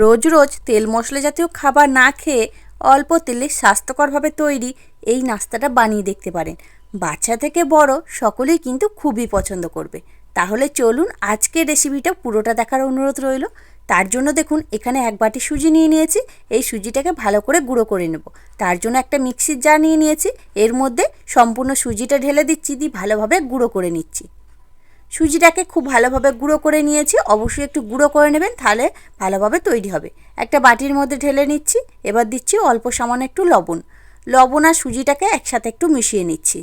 রোজ রোজ তেল মশলা জাতীয় খাবার না খেয়ে অল্প তেলে স্বাস্থ্যকরভাবে তৈরি এই নাস্তাটা বানিয়ে দেখতে পারেন। বাচ্চা থেকে বড় সকলেই কিন্তু খুবই পছন্দ করবে। তাহলে চলুন আজকের রেসিপিটা পুরোটা দেখার অনুরোধ রইল। তার জন্য দেখুন, এখানে এক বাটি সুজি নিয়ে নিয়েছি। এই সুজিটাকে ভালো করে গুঁড়ো করে নেব। তার জন্য একটা মিক্সির জার নিয়ে নিয়েছি। এর মধ্যে সম্পূর্ণ সুজিটা ঢেলে দিচ্ছি, দিয়ে ভালোভাবে গুঁড়ো করে নিচ্ছি। সুজিটাকে খুব ভালোভাবে গুঁড়ো করে নিয়েছি। অবশ্যই একটু গুঁড়ো করে নেবেন, তাহলে ভালোভাবে তৈরি হবে। একটা বাটির মধ্যে ঢেলে নিচ্ছি, এবার দিচ্ছি অল্প সামান্য একটু লবণ। লবণ আর সুজিটাকে একসাথে একটু মিশিয়ে নিচ্ছি।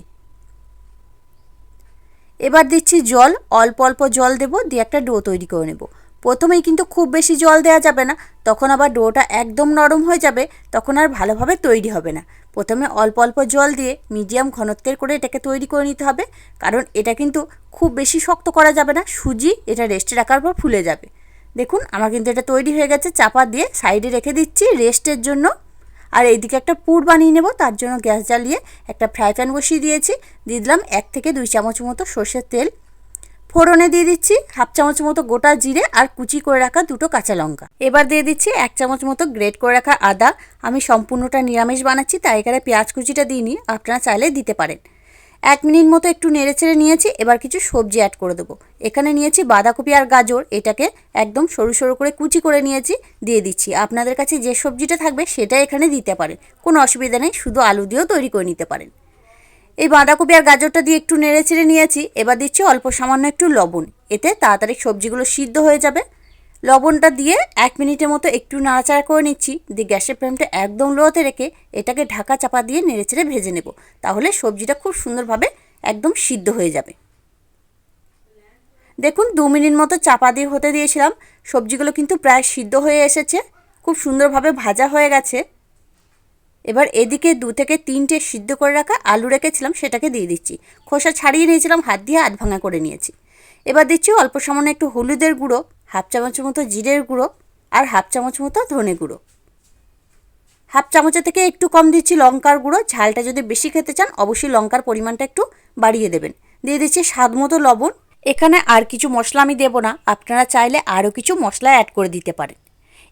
এবার দিচ্ছি জল, অল্প অল্প জল দেবো, দিয়ে একটা ডো তৈরি করে নেব। প্রথমেই কিন্তু খুব বেশি জল দেওয়া যাবে না, তখন আবার ডোটা একদম নরম হয়ে যাবে, তখন আর ভালোভাবে তৈরি হবে না। প্রথমে অল্প অল্প জল দিয়ে মিডিয়াম ঘনত্বের করে এটাকে তৈরি করে নিতে হবে, কারণ এটা কিন্তু খুব বেশি শক্ত করা যাবে না, সুজি এটা রেস্টে রাখার পর ফুলে যাবে। দেখুন, আমার কিন্তু এটা তৈরি হয়ে গেছে, চাপা দিয়ে সাইডে রেখে দিচ্ছি রেস্টের জন্য। আর এইদিকে একটা পুর বানিয়ে নেব, তার জন্য গ্যাস জ্বালিয়ে একটা ফ্রাই প্যান বসিয়ে দিয়েছি, দিয়ে দিলাম এক থেকে দুই চামচ মতো সর্ষের তেল। ফোড়নে দিয়ে দিচ্ছি হাফ চামচ মতো গোটা জিরে আর কুচি করে রাখা দুটো কাঁচা লঙ্কা। এবার দিয়ে দিচ্ছি এক চামচ মতো গ্রেট করে রাখা আদা। আমি সম্পূর্ণটা নিরামিষ বানাচ্ছি, তাই এখানে পেঁয়াজ কুচিটা দিই দিইনি, আপনারা চাইলে দিতে পারেন। এক মিনিট মতো একটু নেড়ে ছেড়ে নিয়েছি, এবার কিছু সবজি অ্যাড করে দেবো। এখানে নিয়েছি বাঁধাকপি আর গাজর, এটাকে একদম সরু সরু করে কুচি করে নিয়েছি, দিয়ে দিচ্ছি। আপনাদের কাছে যে সবজিটা থাকবে সেটা এখানে দিতে পারেন, কোনো অসুবিধা নেই, শুধু আলু দিয়েও তৈরি করে নিতে পারেন। এই বাঁধাকপি আর গাজরটা দিয়ে একটু নেড়ে ছেড়ে নিয়েছি। এবার দিচ্ছি অল্প সামান্য একটু লবণ। এতে তাড়াতাড়ি সবজিগুলো সিদ্ধ হয়ে যাবে। লবণটা দিয়ে এক মিনিটের মতো একটু নাড়াচাড়া করে নিচ্ছি। দিয়ে গ্যাসের ফ্লেমটা একদম লোতে রেখে এটাকে ঢাকা চাপা দিয়ে নেড়ে চেড়ে ভেজে নেব। তাহলে সবজিটা খুব সুন্দরভাবে একদম সিদ্ধ হয়ে যাবে। দেখুন, দু মিনিট মতো চাপা দিয়ে হতে দিয়েছিলাম। সবজিগুলো কিন্তু প্রায় সিদ্ধ হয়ে এসেছে। খুব সুন্দরভাবে ভাজা হয়ে গেছে। এবার এদিকে দু থেকে তিনটে সিদ্ধ করে রাখা আলু রেখেছিলাম, সেটাকে দিয়ে দিচ্ছি। খোসা ছাড়িয়ে নিয়েছিলাম, হাত দিয়ে হাত ভাঙা করে নিয়েছি। এবার দিচ্ছি অল্প সামান্য একটু হলুদের গুঁড়ো, হাফ চামচ মতো জিরের গুঁড়ো আর হাফ চামচ মতো ধনে গুঁড়ো। হাফ চামচের থেকে একটু কম দিচ্ছি লঙ্কার গুঁড়ো, ঝালটা যদি বেশি খেতে চান, অবশ্যই লঙ্কার পরিমাণটা একটু বাড়িয়ে দেবেন। দিয়ে দিচ্ছি স্বাদ মতো লবণ। এখানে আর কিছু মশলা আমি দেবো না, আপনারা চাইলে আরও কিছু মশলা অ্যাড করে দিতে পারেন।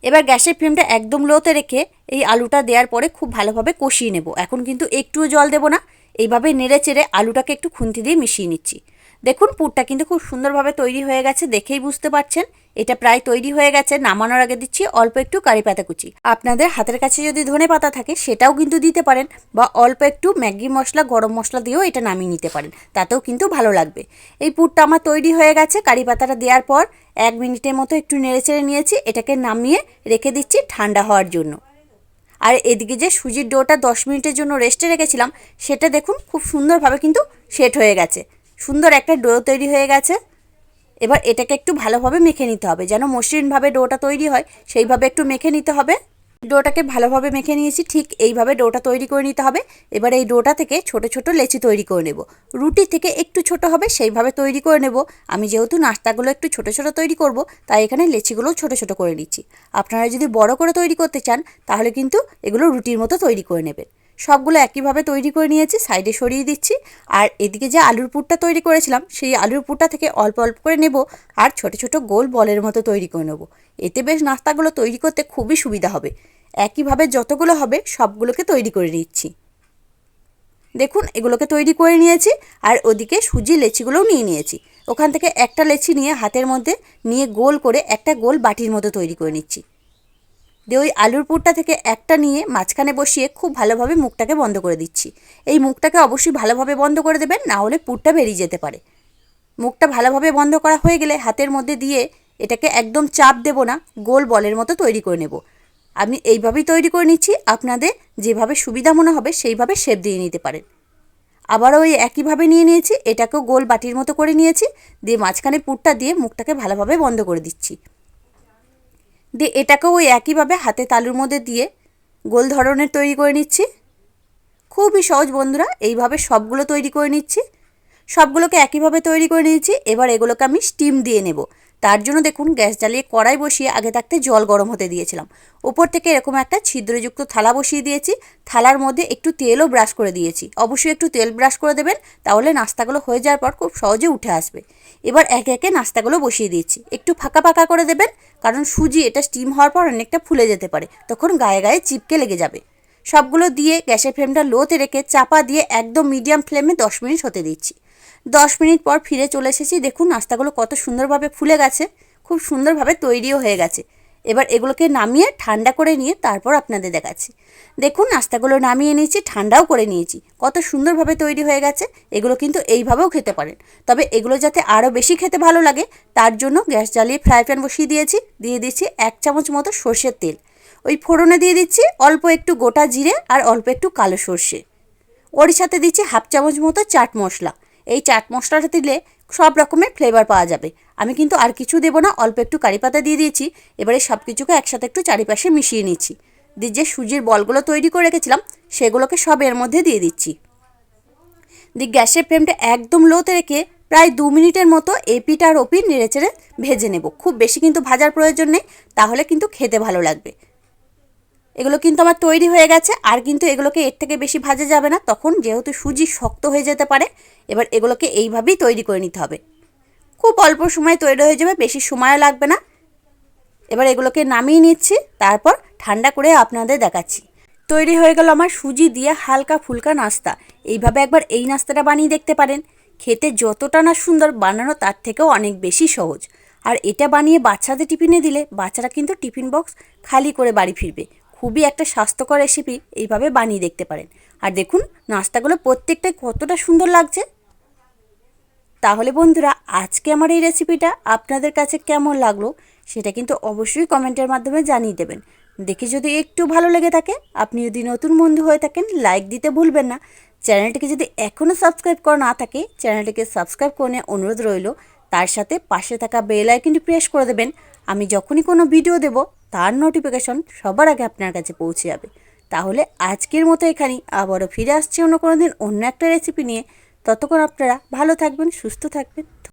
এবার গ্যাসের ফ্লেমটা একদম লোতে রেখে এই আলুটা দেওয়ার পরে খুব ভালোভাবে কষিয়ে নেব। এখন কিন্তু একটুও জল দেবো না। এইভাবে নেড়ে চেড়ে আলুটাকে একটু খুন্তি দিয়ে মিশিয়ে নিচ্ছি। দেখুন, পুরটা কিন্তু খুব সুন্দরভাবে তৈরি হয়ে গেছে, দেখেই বুঝতে পারছেন। এটা প্রায় তৈরি হয়ে গেছে, নামানোর আগে দিচ্ছি অল্প একটু কারি পাতা কুচি। আপনাদের হাতের কাছে যদি ধনে পাতা থাকে, সেটাও কিন্তু দিতে পারেন বা অল্প একটু ম্যাগি মশলা, গরম মশলা দিয়েও এটা নামিয়ে নিতে পারেন, তাতেও কিন্তু ভালো লাগবে। এই পুরটা আমার তৈরি হয়ে গেছে, কারি পাতাটা দেওয়ার পর এক মিনিটের মতো একটু নেড়েচেড়ে নিয়েছি, এটাকে নামিয়ে রেখে দিচ্ছি ঠান্ডা হওয়ার জন্য। আর এদিকে যে সুজির ডোটা দশ মিনিটের জন্য রেস্টে রেখেছিলাম, সেটা দেখুন খুব সুন্দরভাবে কিন্তু সেট হয়ে গেছে। সুন্দর একটা ডো তৈরি হয়ে গেছে। এবার এটাকে একটু ভালোভাবে মেখে নিতে হবে। যেন মসৃণভাবে ডোটা তৈরি হয়, সেইভাবে একটু মেখে নিতে হবে। ডোটাকে ভালোভাবে মেখে নিয়েছি, ঠিক এইভাবে ডোটা তৈরি করে নিতে হবে। এবার এই ডোটা থেকে ছোট ছোট লেচি তৈরি করে নেব। রুটি থেকে একটু ছোট হবে, সেইভাবে তৈরি করে নেব। আমি যেহেতু নাস্তাগুলো একটু ছোট ছোট তৈরি করব, তাই এখানে লেচিগুলোও ছোট ছোট করে নিচ্ছি। আপনারা যদি বড় করে তৈরি করতে চান, তাহলে কিন্তু এগুলো রুটির মতো তৈরি করে নেবেন। সবগুলো একইভাবে তৈরি করে নিয়েছি, সাইডে সরিয়ে দিচ্ছি। আর এদিকে যে আলুর পুরটা তৈরি করেছিলাম, সেই আলুর পুরটা থেকে অল্প অল্প করে নেব আর ছোট ছোট গোল বলের মতো তৈরি করে নেব। এতে বেশ নাস্তাগুলো তৈরি করতে খুবই সুবিধা হবে। একইভাবে যতগুলো হবে, সবগুলোকে তৈরি করে নিচ্ছি। দেখুন, এগুলোকে তৈরি করে নিয়েছি আর ওদিকে সুজি লেচিগুলোও নিয়ে নিয়েছি। ওখান থেকে একটা লেচি নিয়ে হাতের মধ্যে নিয়ে গোল করে একটা গোল বাটির মতো তৈরি করে নিচ্ছি। দিয়ে ওই আলুর পুরটা থেকে একটা নিয়ে মাঝখানে বসিয়ে খুব ভালোভাবে মুখটাকে বন্ধ করে দিচ্ছি। এই মুখটাকে অবশ্যই ভালোভাবে বন্ধ করে দেবেন, না হলে পুরটা বেরিয়ে যেতে পারে। মুখটা ভালোভাবে বন্ধ করা হয়ে গেলে হাতের মধ্যে দিয়ে এটাকে একদম চাপ দেব না, গোল বলের মতো তৈরি করে নেব। আমি এইভাবেই তৈরি করে নিচ্ছি, আপনাদের যেভাবে সুবিধা মনে হবে সেইভাবে শেপ দিয়ে নিতে পারেন। আবারও ওই একইভাবে নিয়ে নিয়েছি, এটাকেও গোল বাটির মতো করে নিয়েছি, দিয়ে মাঝখানে পুরটা দিয়ে মুখটাকে ভালোভাবে বন্ধ করে দিচ্ছি। দিয়ে এটাকেও ওই একইভাবে হাতে তালুর মধ্যে দিয়ে গোল ধরনের তৈরি করে নিচ্ছি। খুবই সহজ বন্ধুরা, এইভাবে সবগুলো তৈরি করে নিচ্ছি। সবগুলোকে একইভাবে তৈরি করে নিয়েছি, এবার এগুলোকে আমি স্টিম দিয়ে নেব। তার জন্য দেখুন গ্যাস জ্বালিয়ে কড়াই বসিয়ে আগে থাকতে জল গরম হতে দিয়েছিলাম। ওপর থেকে এরকম একটা ছিদ্রযুক্ত থালা বসিয়ে দিয়েছি। থালার মধ্যে একটু তেলও ব্রাশ করে দিয়েছি। অবশ্যই একটু তেল ব্রাশ করে দেবেন, তাহলে নাস্তাগুলো হয়ে যাওয়ার পর খুব সহজে উঠে আসবে। এবার একে একে নাস্তাগুলো বসিয়ে দিয়েছি। একটু ফাঁকা ফাঁকা করে দেবেন, কারণ সুজি এটা স্টিম হওয়ার পর অনেকটা ফুলে যেতে পারে, তখন গায়ে গায়ে চিপকে লেগে যাবে। সবগুলো দিয়ে গ্যাসের ফ্লেমটা লোতে রেখে চাপা দিয়ে একদম মিডিয়াম ফ্লেমে দশ মিনিট হতে দিচ্ছি। দশ মিনিট পর ফিরে চলে এসেছি। দেখুন নাস্তাগুলো কত সুন্দরভাবে ফুলে গেছে, খুব সুন্দরভাবে তৈরিও হয়ে গেছে। এবার এগুলোকে নামিয়ে ঠান্ডা করে নিয়ে তারপর আপনাদের দেখাচ্ছি। দেখুন নাস্তাগুলো নামিয়ে নিয়েছি, ঠান্ডাও করে নিয়েছি। কত সুন্দরভাবে তৈরি হয়ে গেছে, এগুলো কিন্তু এইভাবেও খেতে পারেন। তবে এগুলো যাতে আরও বেশি খেতে ভালো লাগে, তার জন্য গ্যাস জ্বালিয়ে ফ্রাই প্যান বসিয়ে দিয়েছি। দিয়ে দিচ্ছি এক চামচ মতো সর্ষের তেল। ওই ফোড়নে দিয়ে দিচ্ছি অল্প একটু গোটা জিরে আর অল্প একটু কালো সর্ষে। ওর সাথে দিচ্ছি হাফ চামচ মতো চাট মশলা। এই চাট মশলাটা দিলে সব রকমের ফ্লেভার পাওয়া যাবে। আমি কিন্তু আর কিছু দেবো না, অল্প একটু কারি পাতা দিয়ে দিয়েছি। এবারে সব কিছুকে একসাথে একটু চারিপাশে মিশিয়ে নিচ্ছি। দিয়ে যে সুজির বলগুলো তৈরি করে রেখেছিলাম, সেগুলোকে সব এর মধ্যে দিয়ে দিচ্ছি। দিয়ে গ্যাসের ফ্লেমটা একদম লোতে রেখে প্রায় দু মিনিটের মতো এপিট আর ওপিট নেড়েচেড়ে ভেজে নেব। খুব বেশি কিন্তু ভাজার প্রয়োজন নেই, তাহলে কিন্তু খেতে ভালো লাগবে। এগুলো কিন্তু আমার তৈরি হয়ে গেছে, আর কিন্তু এগুলোকে এর থেকে বেশি ভাজা যাবে না। তখন যেহেতু সুজি শক্ত হয়ে যেতে পারে, এবার এগুলোকে এইভাবেই তৈরি করে নিতে হবে। খুব অল্প সময় তৈরি হয়ে যাবে, বেশি সময়ও লাগবে না। এবার এগুলোকে নামিয়ে নিচ্ছি, তারপর ঠান্ডা করে আপনাদের দেখাচ্ছি। তৈরি হয়ে গেল আমার সুজি দিয়ে হালকা ফুলকা নাস্তা। এইভাবে একবার এই নাস্তাটা বানিয়ে দেখতে পারেন। খেতে যতটা না সুন্দর বানানো, তার থেকেও অনেক বেশি সহজ। আর এটা বানিয়ে বাচ্চাদের টিফিনে দিলে বাচ্চারা কিন্তু টিফিন বক্স খালি করে বাড়ি ফিরবে। খুবই একটা স্বাস্থ্যকর রেসিপি এইভাবে বানিয়ে দেখতে পারেন। আর দেখুন, নাস্তাগুলো প্রত্যেকটাই কতটা সুন্দর লাগছে। তাহলে বন্ধুরা, আজকে আমার এই রেসিপিটা আপনাদের কাছে কেমন লাগল সেটা কিন্তু অবশ্যই কমেন্টের মাধ্যমে জানিয়ে দেবেন। দেখে যদি একটু ভালো লেগে থাকে, আপনি যদি নতুন বন্ধু হয়ে থাকেন লাইক দিতে ভুলবেন না। চ্যানেলটিকে যদি এখনও সাবস্ক্রাইব করা না থাকে, চ্যানেলটিকে সাবস্ক্রাইব করে নেওয়ার অনুরোধ রইল। তার সাথে পাশে থাকা বেল আইকনটি প্রেস করে দেবেন। আমি যখনই কোনো ভিডিও দেব তার নোটিফিকেশন সবার আগে আপনার কাছে পৌঁছে যাবে। তাহলে আজকের মতো এখানেই, আবারও ফিরে আসছি অন্য কোনো দিন অন্য একটা রেসিপি নিয়ে। ততক্ষণ আপনারা ভালো থাকবেন, সুস্থ থাকবেন।